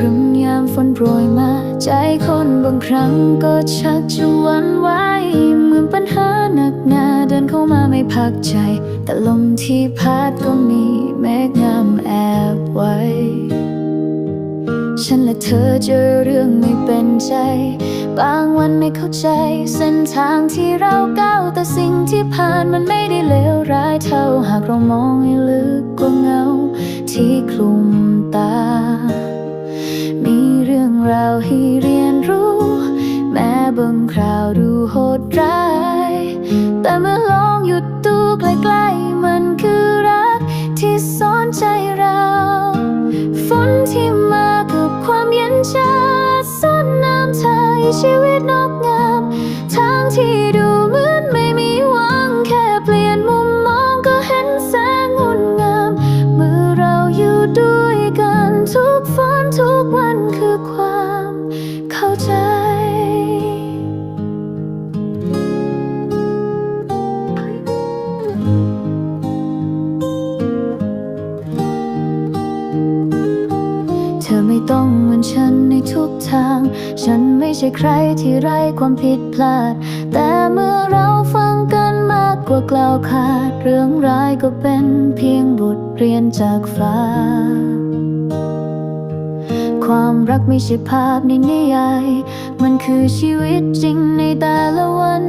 ร่มยามฝนโปรยมา ใจคนบางครั้งก็ชักจะหวันไหวเหมือนปัญหาหนักหนาเดินเข้ามาไม่พักใจ แต่ลมที่พัดก็มีเมฆงามแอบไว้ ฉันและเธอเจอเรื่องไม่เป็นใจ บางวันไม่เข้าใจ เส้นทางที่เราก้าวแต่สิ่งที่ผ่านมันไม่ได้เลวร้าย เราให้เรียนรู้ แม้บางคราวดูโหดร้าย แต่เมื่อลองหยุดดูใกล้ๆมันคือรักที่ซ่อนใจเรา ฝนที่มากับความเย็นชาซ่อนน้ำทายชีวิตนอกงาม ใช่ใครที่ไร้ความผิดพลาด แต่เมื่อเราฟังกันมากกว่ากล่าวขาด เรื่องร้ายก็เป็นเพียงบทเรียนจากฟ้า ความรักไม่ใช่ภาพในนิยาย มันคือชีวิตจริงในแต่ละวัน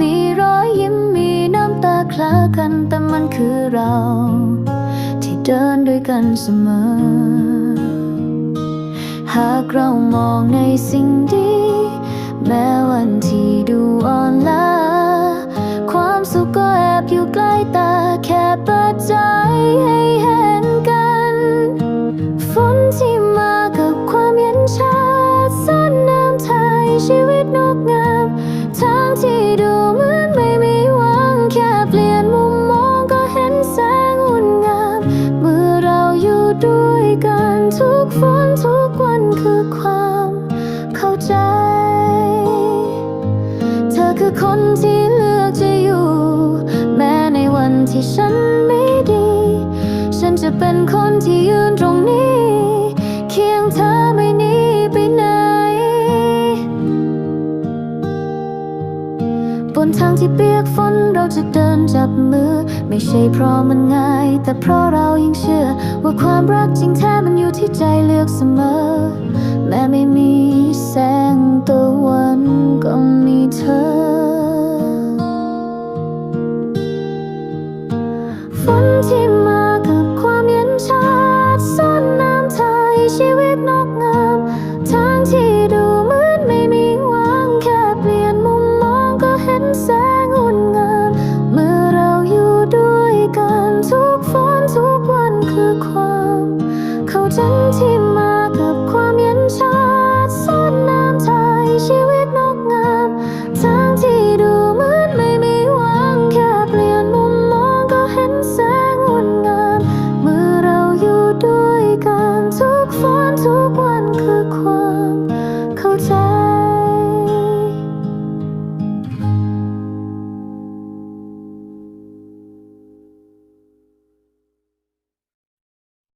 มีรอยยิ้มมีน้ำตาคลากันแต่มันคือเรา ที่เดินด้วยกันเสมอ หากเรามองในสิ่งดี แม้วันที่ดูอ่อนล้าความสุขก็แอบอยู่ใกล้ตา คนที่เลือกจะอยู่ แม้ในวันที่ฉันไม่ดี ฉันจะเป็นคนที่ยืนตรงนี้ เคียงเธอไม่หนีไปไหน บนทางที่เปียกฝนเราจะเดินจับมือ ไม่ใช่เพราะมันง่าย แต่เพราะเรายังเชื่อ ว่าความรักจริงแท้มันอยู่ที่ใจเลือกเสมอ แม้ไม่มี ฉั